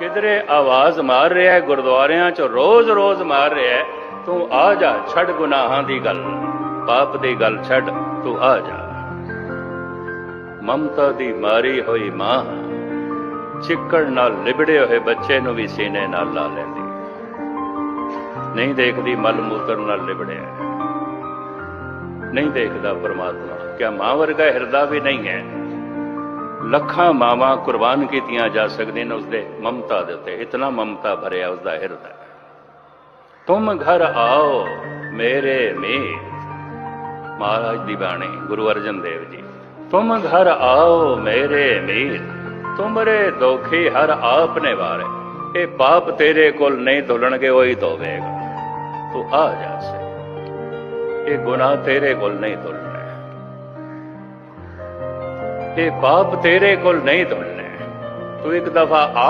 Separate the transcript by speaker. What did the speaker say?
Speaker 1: ਕਿਧਰੇ ਆਵਾਜ਼ ਮਾਰ ਰਿਹਾ ਹੈ, ਗੁਰਦੁਆਰਿਆਂ 'ਚ ਰੋਜ਼-ਰੋਜ਼ ਮਾਰ ਰਿਹਾ ਹੈ, ਤੂੰ ਆ ਜਾ, ਛੱਡ ਗੁਨਾਹਾਂ ਦੀ ਗੱਲ। ਪਾਪ ਦੀ ਗੱਲ ਛੱਡ, ਤੂੰ ਆ ਜਾ। ਮਮਤਾ ਦੀ ਮਾਰੀ ਹੋਈ ਮਾਂ ਚਿੱਕੜ ਨਾਲ ਲਿਬੜੇ ਹੋਏ ਬੱਚੇ ਨੂੰ ਵੀ ਸੀਨੇ ਨਾਲ ਲਾ ਲੈਂਦੀ। ਨਹੀਂ ਦੇਖਦੀ ਮਲ ਮੂਤਰ ਨਾਲ ਲਿਬੜਿਆ ਨਹੀਂ ਦੇਖਦਾ ਪਰਮਾਤਮਾ। ਕਿਆ ਮਾਂ ਵਰਗਾ ਹਿਰਦਾ ਵੀ ਨਹੀਂ ਹੈ। ਲੱਖਾਂ ਮਾਵਾਂ ਕੁਰਬਾਨ ਕੀਤੀਆਂ ਜਾ ਸਕਦੀਆਂ ਨੇ ਉਸਦੇ ਮਮਤਾ ਦੇ ਉੱਤੇ। ਇਤਨਾ ਮਮਤਾ ਭਰਿਆ ਉਸਦਾ ਹਿਰਦਾ ਤੁਮ ਘਰ ਆਓ ਮੇਰੇ ਮੀਤ ਮਹਾਰਾਜ ਦੀ ਬਾਣੀ, ਗੁਰੂ ਅਰਜਨ ਦੇਵ ਜੀ। ਤੁਮ ਘਰ ਆਓ ਮੇਰੇ ਮੀਤ ਤੁਮਰੇ ਦੋਖੀ ਹਰ ਆਪ ਨੇ ਵਾਰੇ ਇਹ ਪਾਪ ਤੇਰੇ ਕੋਲ ਨਹੀਂ ਧੁਲਣਗੇ, ਉਹੀ ਧੋਵੇਗਾ। ਤੂੰ ਆ ਜਾ ਸੇ ਇਹ ਗੁਨਾਹ ਤੇਰੇ ਕੋਲ ਨਹੀਂ ਧੁਲਣੇ ਇਹ ਪਾਪ ਤੇਰੇ ਕੋਲ ਨਹੀਂ ਧੁਲਣੇ ਤੂੰ ਇੱਕ ਦਫਾ ਆ